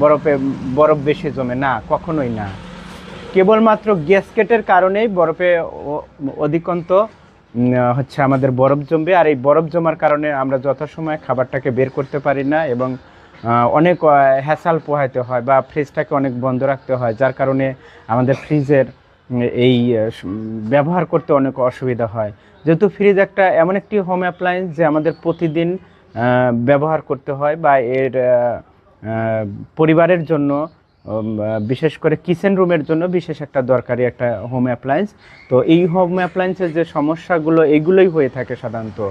বরফে, বরফ বেশি জমে। না, কখনোই না। কেবলমাত্র গ্যাসকেটের কারণেই বরফে অধিকন্ত হচ্ছে আমাদের বরফ জমবে। আর এই বরফ জমার কারণে আমরা যথাসময়ে খাবারটাকে বের করতে পারি না এবং অনেক হ্যাসাল পোহাইতে হয় বা ফ্রিজটাকে অনেক বন্ধ রাখতে হয়, যার কারণে আমাদের ফ্রিজের এই ব্যবহার করতে অনেক অসুবিধা হয়। যেহেতু ফ্রিজ একটা এমন একটি হোম অ্যাপ্লায়েন্স যে আমাদের প্রতিদিন ব্যবহার করতে হয় বা এর পরিবারের জন্য বিশেষ করে কিচেন রুমের জন্য বিশেষ একটা দরকারি একটা হোম অ্যাপ্লায়েন্স তো এই হোম অ্যাপ্লায়েন্সের যে সমস্যাগুলো, এগুলোই হয়ে থাকে সাধারণত।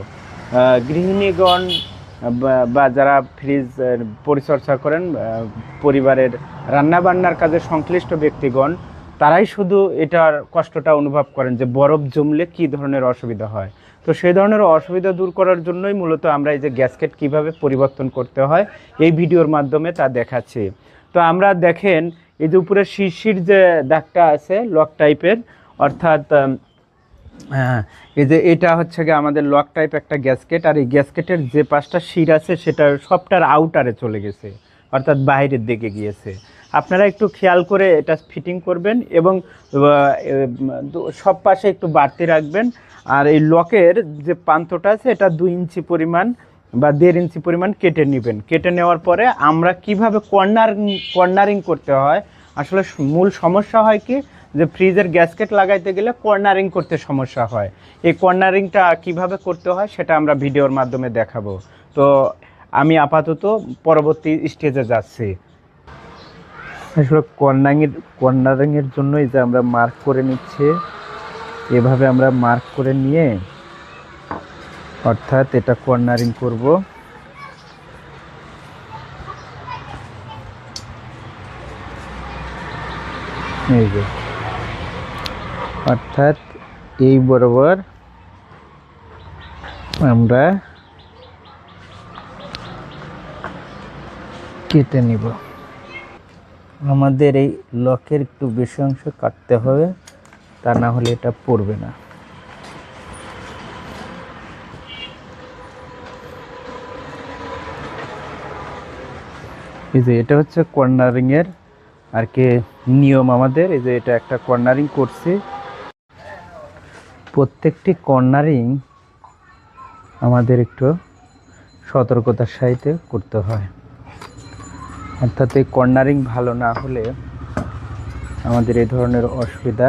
গৃহিণীগণ বা- যারা ফ্রিজ পরিচর্যা করেন পরিবারের রান্নাবান্নার কাজে সংশ্লিষ্ট ব্যক্তিগণ, তারাই শুধু এটার কষ্টটা অনুভব করেন যে বরফ জমলে কী ধরনের অসুবিধা হয়। তো সেই ধরনের অসুবিধা দূর করার জন্যই মূলত আমরা এই যে গ্যাসকেট কীভাবে পরিবর্তন করতে হয়, এই ভিডিওর মাধ্যমে তা দেখাচ্ছি। তো আমরা দেখেন, এই যে উপরে শিরশির যে দাগটা আছে, লক টাইপের, অর্থাৎ হ্যাঁ এই যে এটা হচ্ছে গিয়ে আমাদের লক টাইপ একটা গ্যাসকেট, আর এই গ্যাসকেটের যে পাঁচটা শির আছে সেটা সবটার আউটারে চলে গেছে। অর্থাৎ বাইরের দিকে গিয়েছে। আপনারা একটু খেয়াল করে এটা ফিটিং করবেন এবং সব পাশে একটু বাড়তি রাখবেন। আর এই লকের যে প্রান্তটা আছে, এটা দুই ইঞ্চি পরিমাণ বা দেড় ইঞ্চি পরিমাণ কেটে নেবেন। কেটে নেওয়ার পরে আমরা কীভাবে কর্নার কর্নারিং করতে হয়? আসলে মূল সমস্যা হয় কি? যে ফ্রিজের গ্যাসকেট লাগাইতে গেলে কর্নারিং করতে সমস্যা হয়। এই কর্নারিংটা কীভাবে করতে হয়, সেটা আমরা ভিডিওর মাধ্যমে দেখাবো। তো আমি আপাতত পরবর্তী স্টেজে যাচ্ছি। আসলে কর্নারিংয়ের কর্নারিংয়ের জন্যই যে আমরা মার্ক করে নিচ্ছি, এভাবে আমরা মার্ক করে নিয়ে অর্থাৎ এটা কর্নারিং করব। এই যে। অর্থাৎ এই বরাবর আমরা কেটে নিব। আমাদের এই লকের একটু বেশি অংশ কাটতে হবে, তা না হলে এটা পড়বে না। এই যে এটা হচ্ছে কর্নারিং এর আর কি নিয়ম আমাদের, এই যে এটা একটা কর্নারিং করছি। প্রত্যেকটি কর্নারিং আমাদের একটু সতর্কতার সাথে করতে হয়। অর্থাৎ এই কর্নারিং ভালো না হলে আমাদের এই ধরনের অসুবিধা